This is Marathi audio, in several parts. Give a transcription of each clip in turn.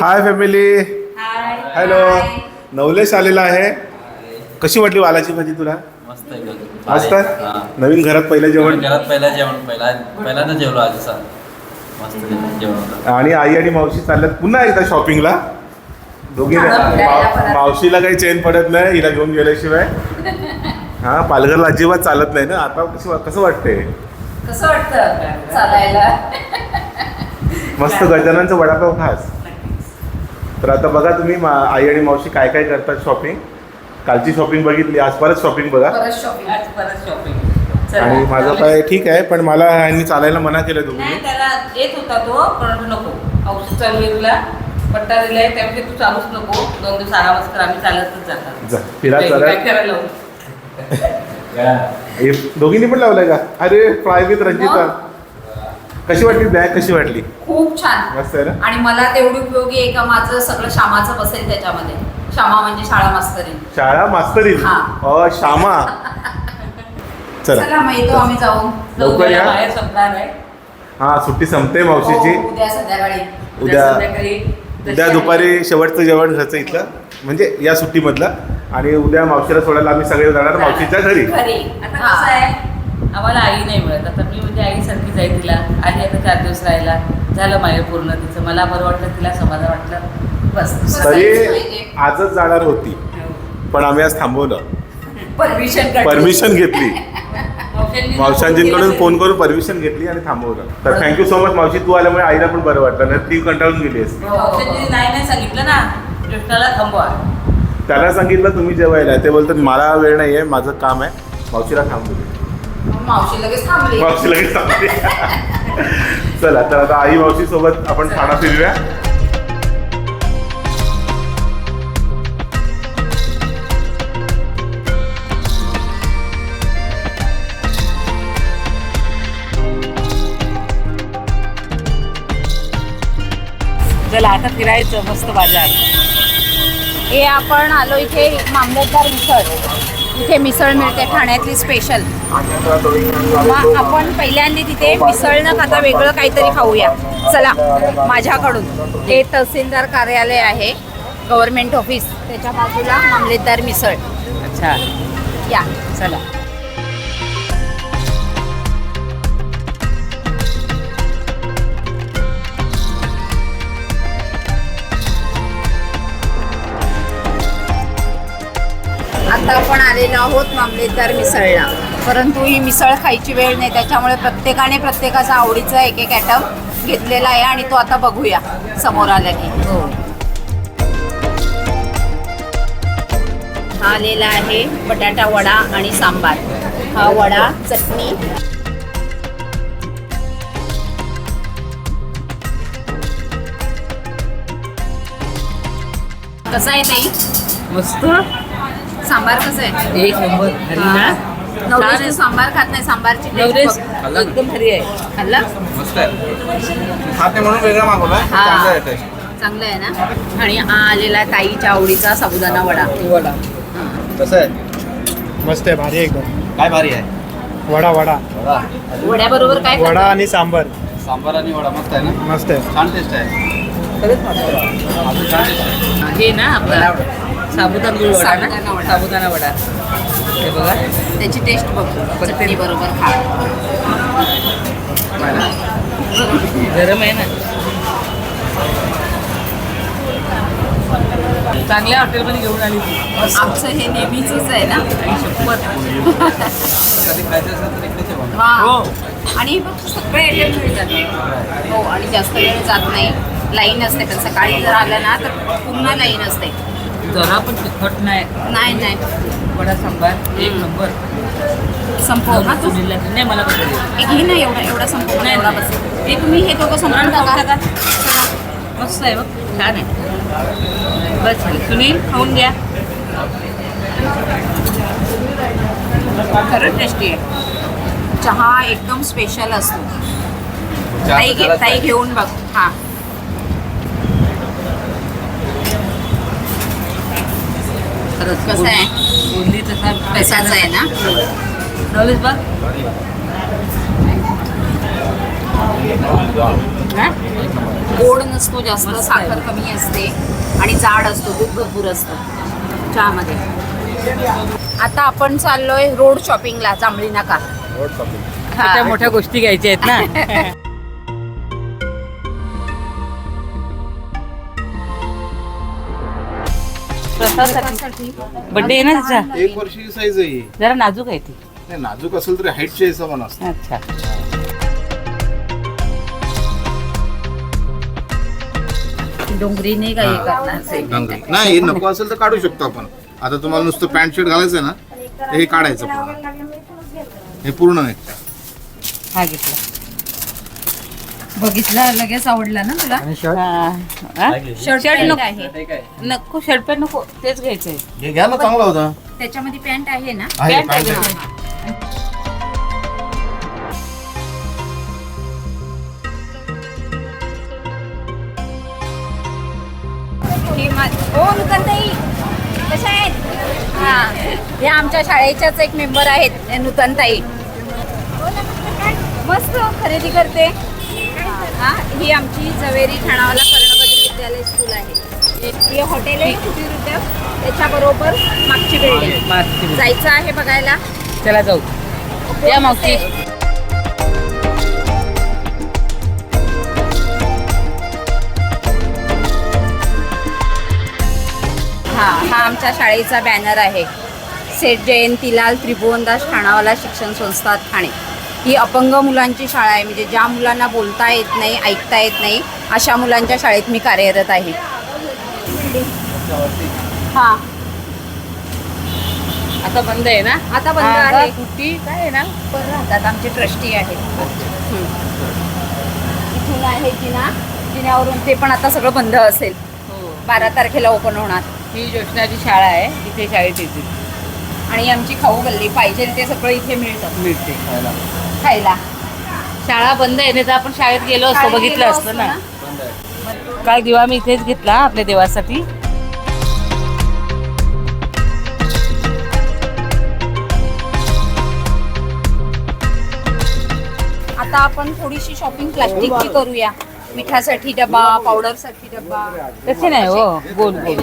हाय फॅमिली हॅलो नवलेश आलेला आहे. कशी वाटली वालाची भाजी तुला? मस्त आहे. मस्त? हा. नवीन घरात पहिलं जेवण? घरात पहिला जेवण. पहिला पहिल्यांदा जेवलो आज असा मस्त जेवण होतं. आणि आई आणि मावशी चालल्यात. पुन्हा एकदा शॉपिंगला दोघी. मावशीला काही चेन पडत नाही हिला घेऊन गेल्याशिवाय. हा पालघरला अजिबात चालत नाही ना? आता कसं कसं वाटतंय? कसं वाटतं चालायला? मस्त गजाननचं वडापाव खास. तर आता बघा तुम्ही मा- आई आणि मावशी काय काय करतात शॉपिंग कालची शॉपिंग बघितली आज परत शॉपिंग बघा. परत शॉपिंग आज परत शॉपिंग आणि माझं काय ठीक आहे पण मला यांनी चालायला मना केलं नाही तुम्ही त्याला येत होता तो पण नको. औषध चालू आहे तुला पट्टा दिलाय त्यामुळे तू चालूच नको. दोन दिवस आराम कर आम्ही चालतच जातात जा, फिरा काय- चला. काय करायला लावू? हे दोघींनी पण लावलंय का? अरे फ्राय विथ रंजिता. कशी वाटली बॅग? कशी वाटली? खूप छान. मस्त आहे ना? आणि मला तेवढी उपयोगी आहे का माझं सगळं श्यामाचं बसेल त्याच्यामध्ये. श्यामा म्हणजे शाळा मास्तरी. शाळा मास्तरी? हा. अ श्यामा. चला. चला मग येतो आम्ही जाऊन लवकर या. बाहेर संपणार आहे. हा सुट्टी संपते मावशीची. हो, उद्या संध्याकाळी. उद्या संध्याकाळी. उद्या दुपारी शेवटचं जेवण घरचं इथलं. म्हणजे या सुट्टीमधलं. आणि उद्या मावशीला सोडायला आम्ही सगळे जाणार मावशीच्या घरी. घरी. आता. कसं आहे? आम्हाला आई नाही मिळत. आता मी म्हणजे आईसारखी जाईल तिला. आली आता चार दिवस राहायला झालं माहेर पूर्ण तिचं. मला बरं वाटलं तिला समाधान वाटलं. बस. तरी आजच जाणार होती. पण आम्ही आज थांबवलं. परमिशन परमिशन घेतली. मावशांजींकडून फोन करून परमिशन घेतली आणि थांबवलं. तर थँक्यू सो मच मावशी. तू आल्यामुळे आईला पण बरं वाटलं. नाही ती कंटाळून गेली असती. मावशांनी नाही नाही सांगितलं ना. कृष्णाला थांबवा. त्याला सांगितलं तुम्ही जेवायला ते बोलतात मला वेळ नाही आहे माझं काम आहे. मावशीला थांबू दे. मावशी लगेच थांबली. मावशी लगेच थांबली. चला तर आता आई मावशी सोबत आपण ठाणा फिरूया. चला आता फिरायचं मस्त बाजार. हे आपण आलो इथे मामलेदार मिसळ इथे मिसळ मिळते ठाण्यातली स्पेशल मग आपण पहिल्यांदा तिथे मिसळ न खाता वेगळं काहीतरी खाऊया. चला माझ्याकडून. हे तहसीलदार कार्यालय आहे गव्हर्नमेंट ऑफिस त्याच्या बाजूला मामलेदार मिसळ. अच्छा. या. चला. आपण आलेलो आहोत मामलेदार मिसळला. परंतु ही मिसळ खायची वेळ नाही त्याच्यामुळे प्रत्येकाने प्रत्येकाचा आवडीचा एक एक ॲटम घेतलेला आहे आणि तो आता बघूया समोर आला की हो. हा आलेला आहे बटाटा वडा आणि सांबार. हा वडा चटणी. कसा आहे ताई? मस्त. सांबार कसं आहे? एक नंबर. भारी ना? छान सांबार खात नाही सांबारची taste. एकदम भारी आहे. खाल्लं? मस्त आहे. हा ते म्हणून वेगळा मागवला हा. चांगला आहे taste. चांगलं आहे ना? आणि हा आलेला ताईच्या आवडीचा साबुदाणा वडा. वडा. कसं आहे? मस्त आहे भारी आहे एकदम. काय भारी आहे? वडा वडा. वडा. वड्याबरोबर काय वडा? आणि सांबर. सांबार आणि वडा मस्त आहे ना? मस्त आहे. छान टेस्ट आहे. खरंच मस्त अजून छान टेस्ट आहे. हे ना आपला साबुदाणा गुळ वडा साबुदाणा ना वडा. साबुदाणा वडा. हे बघा. त्याची टेस्ट बघ. चटणी बरोबर खा. गरम आहे ना. चांगल्या हॉटेलमध्ये घेऊन आली ती. आमचं हे नेहमीच आहे ना? कधी खायचं असेल तर इकडेच आहे बघा. वा. हो. आणि फक्त सगळे आयटम मिळतात. हो आणि जास्त वेळ जात नाही. लाईन असते पण सकाळी जर आलं ना तर पूर्ण लाईन असते. जरा पण तिखट नाही. नाही नाही. वडा सांबार एक नंबर. संपव. ना तू सुनीलला नाही मला पण हे घे ना एवढा एवढा संपव. नाही, एवढा नाही. बस. हे तुम्ही हे दोघं संपवून टाका. मस्त आहे बघ छान आहे. बस सुनील खाऊन घ्या. खरंच टेस्टी आहे. चहा एकदम स्पेशल असतो. ताई घे ताई. घेऊन बघ. हा. खरंच कसं आहे? बोलली तसा तसाच आहे ना? नवलेश बघ. हा? गोड नसतो जास्त. साखर कमी असते आणि जाड असतो दूध भरपूर असतं. चहामध्ये. आता आपण चाललोय रोड शॉपिंगला जांभळी नाका त्या मोठ्या गोष्टी घ्यायच्या आहेत ना. बड्डे आहे ना तिचा? एक वर्षाची साईज आहे. ही. जरा नाजूक आहे ती. नाही, नाजूक असेल तरी हाईटच्या हिशोबानं असतं. अच्छा. डोंगरी नाही काही करणार डांगरी. नाही हे नको असेल तर काढू शकतो आपण. आता तुम्हाला नुसतं पॅन्ट शर्ट घालायचं ना तर हे काढायचं पूर्ण. हे पूर्ण निघतं. हा घेतला. बघितला लगेच आवडला ना तुला? शर्ट शर्ट नको. आहे. नको शर्ट पॅन्ट नको. तेच घ्यायचंय. हे घ्या ना चांगला होता. त्याच्यामध्ये पॅन्ट आहे ना? आहे, पॅन्ट आहे. ही मा- हो नूतनताई कशा आहेत? हा. हे आमच्या शाळेच्याच एक मेंबर आहेत हे नूतनताई मस्त खरेदी करते. हा ही आमची जवेरी ठाणावाला कर्णबद्री विद्यालय स्कूल आहे. हे- हॉटेल आहे उद्योग त्याच्याबरोबर मागची बिल्डिंग मागची जायचं आहे बघायला. चला जाऊ. या मावशी. हा हा आमच्या शाळेचा बॅनर आहे. सेठ जयंतीलाल त्रिभुवनदास ठाणावाला शिक्षण संस्था ठाणे. ही अपंग मुलांची शाळा आहे. म्हणजे ज्या मुलांना बोलता येत नाही ऐकता येत नाही अशा मुलांच्या शाळेत मी कार्यरत आहे. हा. आता बंद आहे ना? आता बंद आहे. कुट्टी काय आहे ना? पण राहतात आमचे ट्रस्टी आहेत हम्म. इथून आहे जिना. जिन्यावरून ते पण आता सगळं बंद असेल. हो. बारा तारखेला ओपन होणार. ही जोशनाची शाळा आहे. इथे शाळेत येते. आणि आमची खाऊ गल्ली पाहिजे ते सगळं इथे मिळतं. मिळते खायला. शाळा बंद आहे नाही तर आपण शाळेत गेलो असतो बघितलं असतं ना. काल दिवा मी इथेच घेतला आपल्या देवासाठी. आता आपण थोडीशी शॉपिंग प्लास्टिकची करूया. मिठासाठी डबा पावडरसाठी डबा. तसे नाही हो. गोल गोल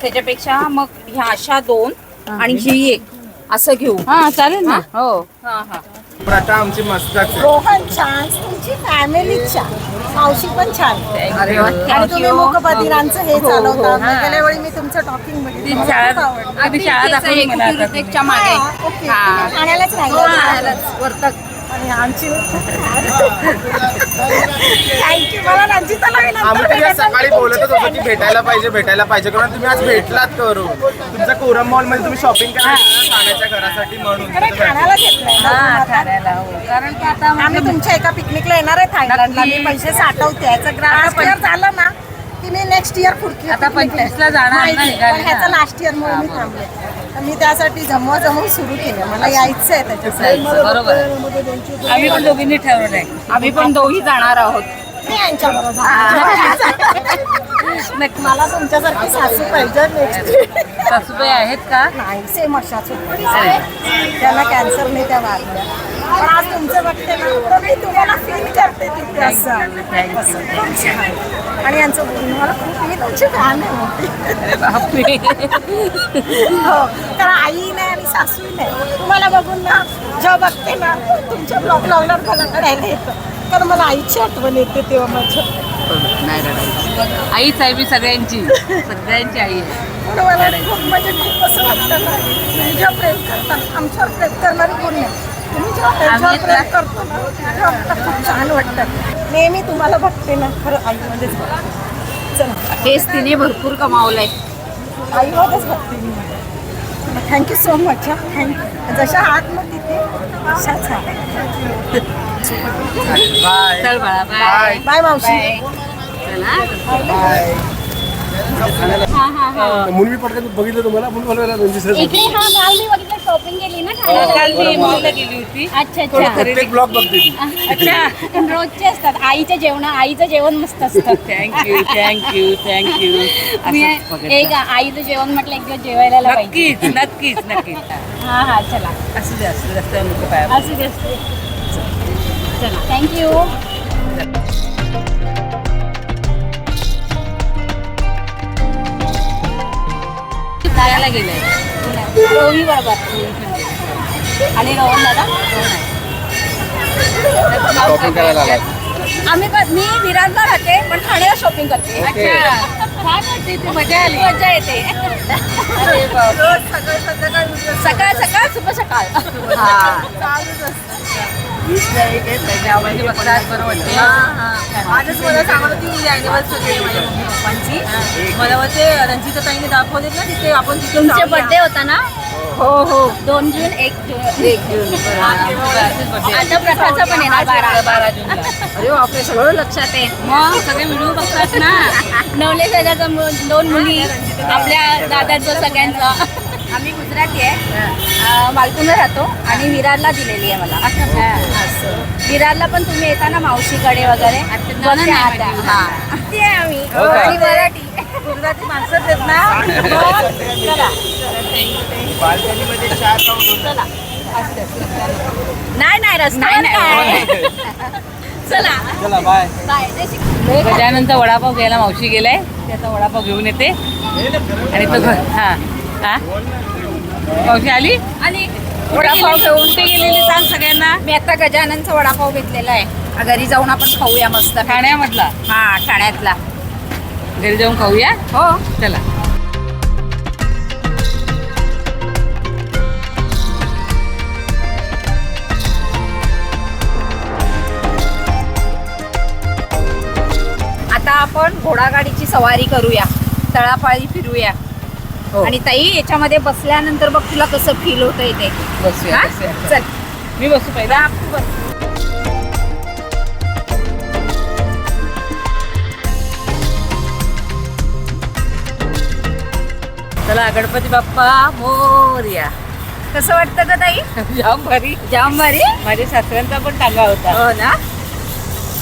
त्याच्यापेक्षा मग ह्या अशा दोन आणि ही. एक. असं घेऊ. हा चालेल ना. हो. हा हा. आता आमची मस्तच रोहन छान तुमची फॅमिली छान मावशी पण छान अरे वा, आणि thank तुम्ही you. मूकबधिरांचं हे हो, हो. चालवता हा. गेल्या वेळी मी तुमचं टॉकिंग ती बघितलं खूप आवडलं. शाळा दाखवली मला कुटीर आता उद्योगच्या मागे हा, ओके. हा. ठाण्यालाच हो, राहिलं वर्तक आणि आमची थँक्यू मला रंजिताला मी नंतर आम्ही. सकाळी बोलतच होतो की भेटायला पाहिजे भेटायला पाहिजे. कारण तुम्ही आज भेटलात करून. तुमच्या कोरम मॉलमध्ये तुम्ही शॉपिंग ना ठाण्याच्या घरासाठी म्हणून. अरे ठाण्याला घेतलंय ना हा तुम्हाला. ठाण्याला हो. कारण की आता आम्ही तुमच्या एका पिकनिकला येणार आहे थायलंडला. मी नक्की. पैसे साठवते. याचं ग्राहक इयर झालं ना की मी नेक्स्ट इयर पुढची आता 25 ला जाणार ना, माहिती, निघाली पण ह्याचं ना. लास्ट इयर म्हणून मी थांबले. तर मी त्यासाठी जमवा जमव सुरू केलं. मला यायचं आहे त्याच्यासाठी. बरोबर आहे. आम्ही पण दोघींनी ठरवलं आहे आम्ही पण दोघी जाणार आहोत. मी यांच्याबरोबर जाणार. मला तुमच्यासारखी सासू पाहिजे नेक्स्ट सासूबाई आहेत का? नाही सेम अशाच त्यांना कॅन्सर नाही त्या वारल्या पण आज तुमचं बघते ना तर मी तुम्हाला फील करते तिथे असं. असं. खूप छान. आणि यांचं बोलणं मला खूप मी तुमची फॅन आहे मोठी अरे बापरे. हो कारण आई नाही आणि सासूही नाही तुम्हाला बघून ना जेव्हा बघते ना तुमच्या ब्लॉग लावणार मला रडायला येतं. कारण मला आईची आठवण येते तेव्हा माझ्या. नाही रडायचं. आईच आहे मी सगळ्यांची. सगळ्यांची आई आहे. म्हणून मला खूप म्हणजे खूप असं वाटतं ना तुम्ही जेव्हा प्रेम करता आमच्यावर प्रेम करणारी कोणी नाही? आम्ही करतो ना खूप छान वाटतं. नेहमी तुम्हाला बघते ना खरं आईमध्येच बघते चला. हेच तिने भरपूर कमावलंय. आईमध्येच बघते मी. थँक्यू सो मच हा. थँक्यू जशा आहात ना तिथे तशाच आहात चल बाळा बाय बाय मावशी. हा हा हा मुलगी पटकन बघितलं तुम्हाला म्हणून बोलवायला रणजित इकडे हा काल मी बघितलं शॉपिंग केली ना काल ठाण्याला मी मुलीला गेली होती. अच्छा अच्छा. प्रत्येक ब्लॉग बघते ती. अच्छा. रोजचे असतात आईच्या जेवण आईचं जेवण मस्त असतं. थँक्यू थँक्यू थँक्यू मी एक आईचं जेवण म्हटलं एक दिवस जेवायला पाहिजे. नक्कीच नक्कीच नक्कीच. हा हा चला. असू दे असू दे रस्त्यावर नको पाया असू दे असू दे. थँक्यू खायला गेलंय रोही बरोबर आणि रोहन दादा? शॉपिंग करायला आलाय आम्ही पण मी विरारला राहते पण ठाण्याला शॉपिंग करते. ओके. काय करते ते मजा आली. मजा येते. सकाळ सकाळ शुभ सकाळ. म्हणजे बघतात बरं वाटते आजच मला सांगत होती उद्या अॅनिव्हर्सरी आहे माझ्या मम्मी पप्पांची. मला वाटते रंजिता ताईने दाखवलेत ना तिथे आपण तिथे तुमचे. बर्थडे होता ना? हो हो. दोन जून एक जून. एक जून आता प्रथाचा पण येणार बारा. बारा जूनला. अरे बापरे सगळं लक्षात आहे. मग सगळे व्हिडिओ बघतात ना. नवले दादाचा दोन मुली आपल्या दादाचं सगळ्यांचं. आम्ही गुजराती आहे. मालपूरला राहतो आणि विरारला दिलेली आहे मला. हा, असं. विरारला पण तुम्ही येता ना मावशीकडे वगैरे. हा. ते आहे आम्ही. हो का? आणि मराठी. गुजराती माणसं आहेत ना. चला. नाही नाही रस्ता नाही चला. चला बाय. बाय. जय श्री- गजाननचा वडापाव घ्यायला मावशी गेलाय. त्याचा वडापाव घेऊन येते. आणि तो घर हा. हा? मावशी आली? आणि वडापाव घेऊन ते गेलेली सांग सगळ्यांना. मी आता गजाननचा वडापाव घेतलेला आहे. घरी जाऊन आपण खाऊया मस्त. ठाण्यामधला? हा ठाण्यातला. घरी जाऊन खाऊया? हो. चला. आता आपण घोडागाडीची सवारी करूया. तळापाळी फिरूया. हो. आणि ताई याच्यामध्ये बसल्यानंतर बघ तुला कसं फील होतं बसूया हा? बसूया. चल. मी बसू पहिला. जा, तू बस. चला गणपती बाप्पा मोरया कसं वाटतं का ताई? जाम भारी जाम भारी माझ्या सासऱ्यांचा पण टांगा होता. हो ना?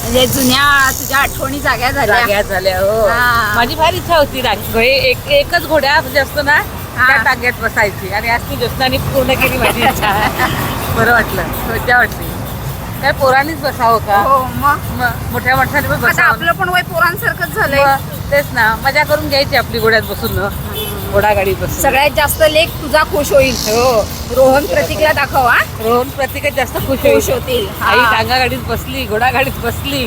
म्हणजे जुन्या तुझ्या आठवणी जाग्या झाल्या. जाग्या झाल्या हो. हा. माझी फार इच्छा होती रा- घोडे एक एकच घोड्या म्हणजे असतो ना त्या हा. टांग्यात बसायची. आणि आज ती ज्योत्नानी पूर्ण केली माझी इच्छा. बरं वाटलं. मजा वाटली. काय पोरांनीच बसावं का? हो मग. मोठ्या माणसाने पण आता बसावं. आपलं पण वय पोरांसारखंच झालंय. मग तेच ना मजा करून घ्यायची आपली घोड्यात बसून न घोडागाडीत बसून सगळ्यात जास्त लेख तुझा खुश होईल. हो. रोहन प्रतीकला दाखव हा. रोहन प्रत्येकात जास्त खुश खुश होईल होतील. हा. आई टांगा गाडीत बसली घोडागाडीत बसली.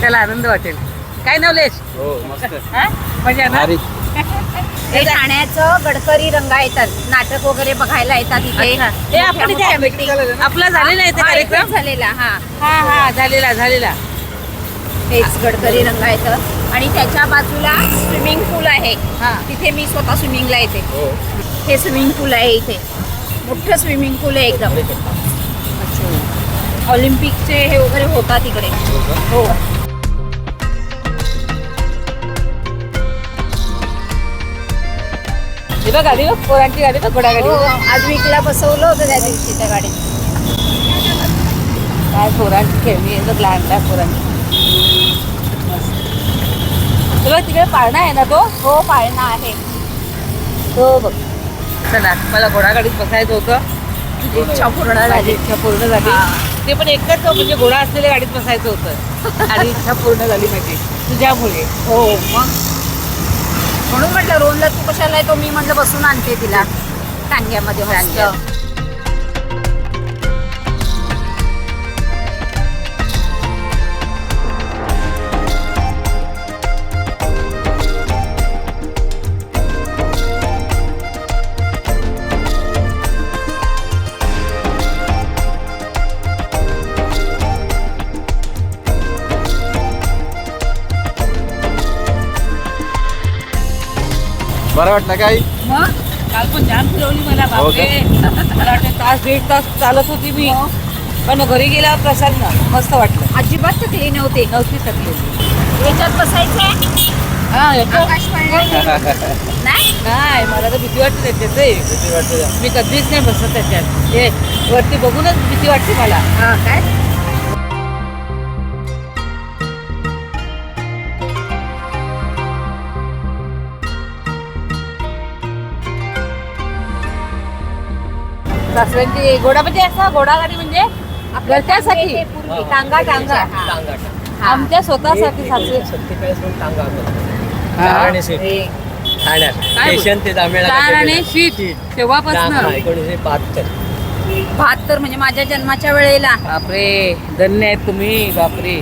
त्याला आनंद वाटेल. काय नवलेश हो मस्त. हा? मजा ना? भारी. हे ठाण्याचं गडकरी रंगा येतात. नाटक वगैरे बघायला येतात इथे. अच्छा. हे आपण इथे मोठ्या meeting. आपला झालेला आहे ते हा, कार्यक्रम? झालेला हा. हा हा झालेला झालेला. हेच गडकरी रंगा येतं आणि त्याच्या बाजूला स्विमिंग पूल आहे. हा. तिथे मी स्वतः स्विमिंगला येते. हो. हे स्विमिंग पूल आहे इथे. मोठं स्विमिंग पूल आहे एकदम. ऑलिम्पिकचे हे वगैरे होतात इकडे. हो. हे गाडी बघ पोरांची गाडी बघ घोडागाडी हो, आज वीकला बसवलं होतं त्या दिवशी त्या गाडीत. काय पोरांची खेळणी लहान लहान पोरांची मस्त. तुला तिकडे पाळणा आहे ना तो? हो पाळणा आहे. तो बघ. चला मला घोडागाडीत बसायचं होतं. इच्छा पूर्ण झाली. इच्छा पूर्ण झाली. हा. ते पण एकच म्हणजे घोडा असलेल्या गाडीत बसायचं होतं. आणि इच्छा पूर्ण झाली माझी. तुझ्यामुळे. हो मग? म्हणून म्हटलं रोहनला तू कशाला येतो मी म्हटलं बसून आणते तिला. टांग्यामध्ये बरं वाटलं काय मग? काल पण जाम फिरवली मला हो बापरे. मला वाटतं तास दीड तास चालत होती मी. पण घरी गेल्यावर प्रसन्न मस्त वाटलं. अजिबात थकली नव्हती. नव्हती थकली. याच्यात हा आकाशवाणी नाही? मला तर भीती वाटते त्याचे किती वाटतं मी कधीच नाही बसत त्याच्यात. हे वरती बघूनच भीती वाटते मला. हा, काय? सासऱ्यांची घोडा म्हणजे असा घोडागाडी म्हणजे घरच्यासाठी टांगा टांगा. आमच्या स्वतःसाठी सासू सत्तेचाळीस म्हणून टांगा चार आणि सीट ठाण्यात. स्टेशन ते जांभेळा चार आणि शीट तेव्हापासून. एकोणीसशे बहात्तर. बहात्तर म्हणजे माझ्या जन्माच्या वेळेला. बापरे धन्य आहेत तुम्ही बापरे.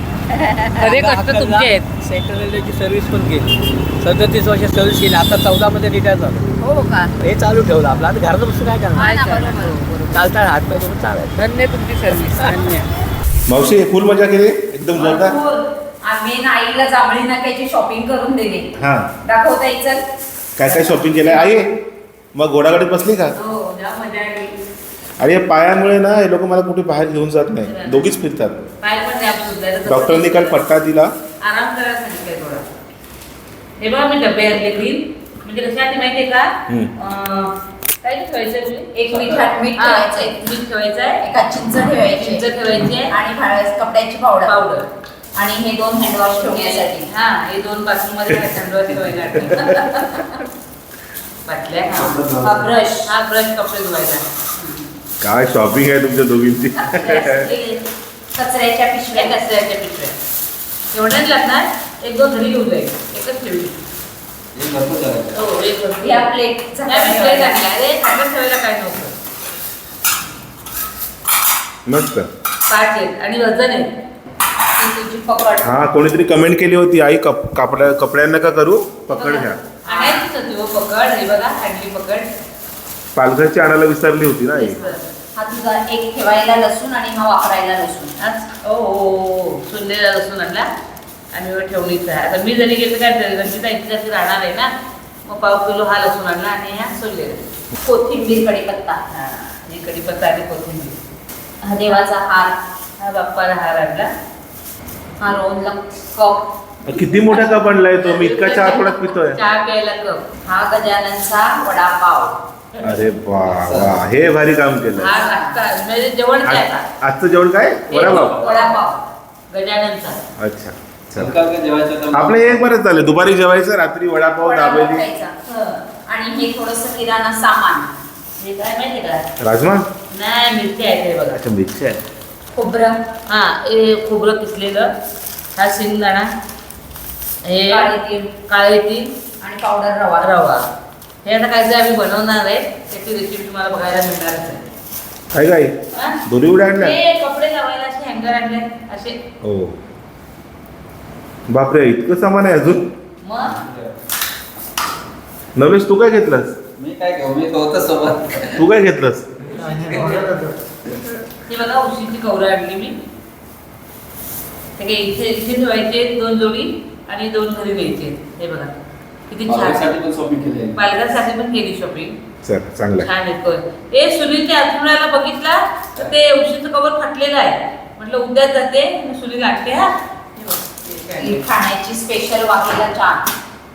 खरे कष्ट तुमचे आहेत? सेंट्रल रेल्वेची सर्व्हिस पण केली सदतीस वर्ष सर्व्हिस केली आता चौदा मध्ये रिटायर झालो. हो का? हे चालू ठेवलं आपलं. आता घरात बसून काय हा करणार ना, बरोबर. चालता हात पाय करून चालायचं धन्य तुमची सर्व्हिस धन्य. मावशी फुल मजा केली? एकदम जोरदार? आम्ही ना आईला जांभळी नाक्याची शॉपिंग करून दिली. हा. दाखवता येईल चल. काय काय शॉपिंग केलंय? आई मग घोडागाडीत बसली का? हो. आणि या पायामुळे ना हे लोक मला कुठे बाहेर घेऊन जात नाही. दोघीच फिरतात. डॉक्टरांनी काल पट्टा दिला. आराम करायला सांगितलंय थोडा. हे बघा मी डबे आणले ग्रीन म्हणजे कशासाठी माहितीये का? काय ठेवायचंय तुला? एक मीठ मीठ हा, ठेवायचंय. मीठ ठेवायचंय एका चिंच ठेवायची. चिंच ठेवायची आहे. आणि भाड्या- कपड्याची पावडर पावडर आणि हे दोन हँडवॉश ठेवण्यासाठी. हा हे दोन बाथरूममध्ये थंडवा ठेवायला बाटल्या हा. हा ब्रश हा ब्रश कपडे धुवायला. काय शॉपिंग आहे तुमच्या दोघींची? कचऱ्याच्या पिशव्या. कचऱ्याच्या पिशव्या. एवढ्याच लागणार एक दोन घरी घेऊन जाईल. एकच ठेवली हे एक भरपूर. या प्लेट या पिशव्या लागल्या अरे खाली ठेवायला काय नव्हतं? मस्त. पाच आहेत आणि वजन आहे. तुझी पकड. हा कोणीतरी कमेंट केली होती आई कप कापड्या कपड्यांना का करू? पकड घ्या. आणायचीच होती हो पकड. हे बघा हँडली पकड. पालघरची आणायला विसरली होती ना आई? हा तुझा एक ठेवायला लसूण आणि हा वापरायला लसूण. आज ओ हो सुनलेला लसूण आणला. आणि वर ठेवणीचा आहे आता मी जरी गेलं काय तरी रंजिता इथे तशी राहणार आहे ना. मग पाव किलो हा लसूण आणला आणि हा सोललेला कोथिंबीर कढीपत्ता. हा हे कढीपत्ता आणि कोथिंबीर. हा देवाचा हार. हा बाप्पाला हार आणला. हा रोहनला कप. किती मोठा कप आणलाय तो? मी इतका चहा थोडाच पितोय. चहा प्यायला कप. हा गजाननचा वडापाव. अरे वा वा हे भारी काम केलं म्हणजे जेवण काय? आजचं जेवण काय? वडापाव. अच्छा चला. आपलं एक बरंच झालं. दुपारी जेवायचं रात्री वडापाव दाबेली. हं. आणि हे थोडस किराणा सामान. काय माहिती का? राजमा? नाही मिरची आहे बघा. अच्छा मिरची आहे. खोबरं. हा हे खोबरं किसलेलं हा शेंगदाणा. हे काळे तीळ. काळे तीळ. आणि पावडर रवा. रवा. हे आता आम्ही बनवणार आहे त्याची रेसिपी तुम्हाला बघायला मिळणारच आहे. काय काय? हा? दोन्ही उड्या आणल्या? हे कपडे लावायला असे हँगर आणले असे. हो. बापरे इतकं सामान आहे अजून? मग? नवेश तू काय घेतलंस? मी काय घेऊ? मी होतं सोबत. तू काय घेतलंस? हे बघा उशीची कवरं आणली मी. हे काय इथे इथे ठेवायचे दोन जोडी आणि दोन घरी द्यायचे हे बघा. किती छान. पालकासाठी पण शॉपिंग केली आहे. पालकांसाठी पण केली शॉपिंग चल चांगलं आहे. छान येतोय ए सुनीलच्या अथुराला बघितला? तर ते उशीचं कवर फाटलेलं आहे. म्हटलं उद्या जाते. मग सुनील आणते हा. हे बघ, हे काय. ही खाण्याची स्पेशल वाकेला चहा.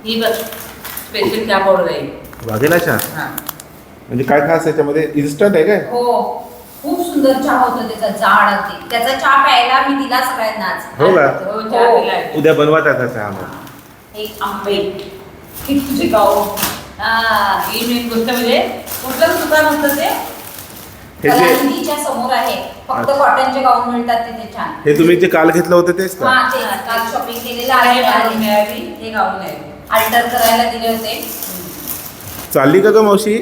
ही बघ स्पेशल चहा पावडर आहे. वाघेला चहा? हा. म्हणजे काय खास याच्यामध्ये इन्स्टंट आहे काय? हो. खूप सुंदर चहा होतो त्याचा जाड अगदी. त्याचा चहा प्यायला मी दिला सगळ्यांना आज. हो का? हो चहा हो. पिलाय. उद्या बनवा त्याचा चहा मग. एक आंबे. ही तुझी गाव. हा ही मेन गोष्ट म्हणजे कुठलं दुकान असतं ते? हे जे समोर आहे. फक्त कॉटनचे गाऊन मिळतात तिथे छान. हे तुम्ही जे काल घेतलं होतं तेच का? हा ते काल शॉपिंग केलेलं आहे. गाऊन मिळाली हे गाऊन आहे अल्टर करायला दिले होते. चालली का ग मावशी?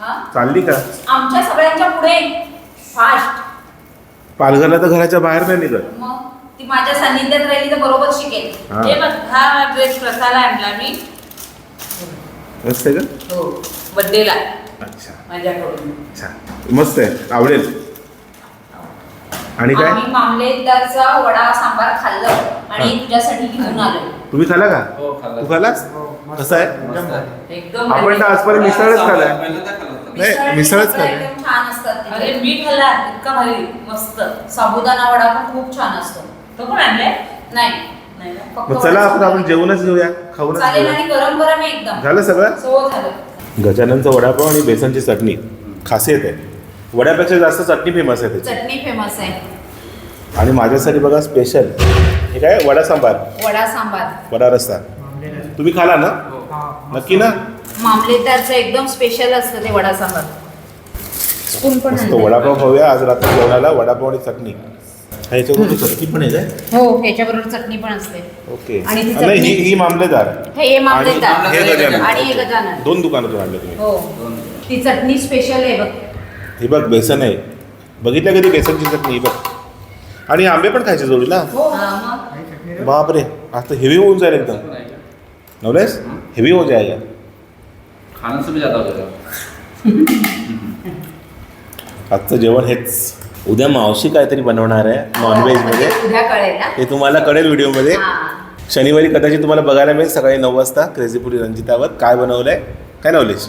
हा? चालली का? आमच्या सगळ्यांच्या पुढे. फास्ट पालघरला तर घराच्या बाहेर नाही निघत. मग ती माझ्या सान्निध्यात राहिली तर बरोबर शिकेल. हा. हे बघ हा ड्रेस प्रसाला आणला मी. मस्त आहे का? हो बड्डेला अच्छा. माझ्याकडून. छान. मस्त आहे. आवडेल. आणि काय? आम्ही मामलेदारचा वडा सांबार खाल्लं आणि तुझ्यासाठी घेऊन आलो तुम्ही खाला का? हो खाल्लं. तू खालास कसं आहे? मस्त आहे. एकदम आपण तर. आजपर्यंत मिसळच खाल्लाय. पहिल्यांदा खाल्लं होतं. नाही, मिसळ मिसळच मिसळ खाल्ली. एकदम छान असतात अरे. मी खाल्ला. इतका भारी. मस्त. साबुदाणा वडा पण खूप छान असतो. तो पण आणलाय? नाही. नाही ना. फक्त मग चला आपण आपण. जेवणच घेऊया. खाऊनच चालेल घेऊया. आणि गरम गरम आहे एकदम. झालं सगळं? सो झालं. गजाननचा वडापाव आणि बेसनची चटणी. खासियत आहे. वड्यापेक्षा जास्त चटणी फेमस आहे त्याची. चटणी फेमस आहे. आणि माझ्यासाठी बघा स्पेशल हे काय? वडा सांबार. वडा सांबार. वडा रस्ता तुम्ही खाला ना? नक्की ना? मामलेदारचं एकदम स्पेशल असतं ते वडा सांबार. स्पून पण मस्त आणलंय. वडापाव खाऊया. आज रात्री जेवणाला वडापाव आणि चटणी. ह्याच्याबरोबर चटणी पण आहे काय? हो ह्याच्याबरोबर चटणी पण असते. ओके. आणि ती नाही ही चटणी- ही मामलेदार. हे मामलेदार. आणि हे गजानन. आणि हे गजानन. दोन दुकानातून आणले तुम्ही. हो. ती चटणी स्पेशल आहे बघ. ही बघ बेसन आहे. बघितलं कधी बेसनची चटणी? ही बघ. आणि आंबे पण खायचे जोडीला? हा, मग? बापरे. आता हेवी होऊन जाईल एकदम. नवलेस? हेवी हो? जाएगा खाना से भी ज्यादा हो जाएगा आजचं जेवण हेच. उद्या मावशी काहीतरी बनवणार आहे नॉनव्हेजमध्ये उद्या कळेल ना? ते तुम्हाला कळेल व्हिडिओमध्ये. हा. शनिवारी कदाचित तुम्हाला बघायला मिळेल सकाळी नऊ वाजता क्रेझीपुरी रंजितावर काय बनवलं आहे काय नवलेश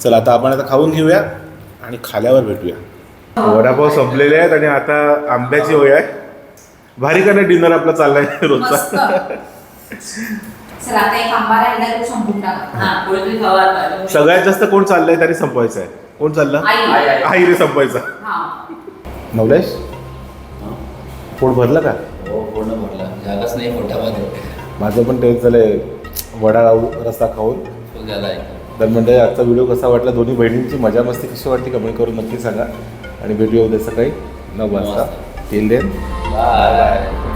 चला आता आपण आता खाऊन घेऊया आणि खाल्यावर भेटूया. वडापाव संपलेले आहेत आणि आता आंब्याची होय आहे. भारी का डिनर आपला चाललाय रोजचा? हा. सगळ्यात जास्त कोण चाललंय तरी संपवायचं आहे कोण चाललं? आई. आई रे संपवायचा. हा. नवलेश? पोट भरलं का? हो पूर्ण भरला. जागाच नाही पोटामध्ये. माझं पण तेच झालंय. वडा रस्ता खाऊन. फुल झाला आहे. तर म्हणजे आजचा व्हिडिओ कसा वाटला? दोन्ही बहिणींची मजा मस्ती कशी वाटते कमेंट करून नक्की सांगा. आणि भेटूया उद्या सकाळी नऊ वाजता. Till then bye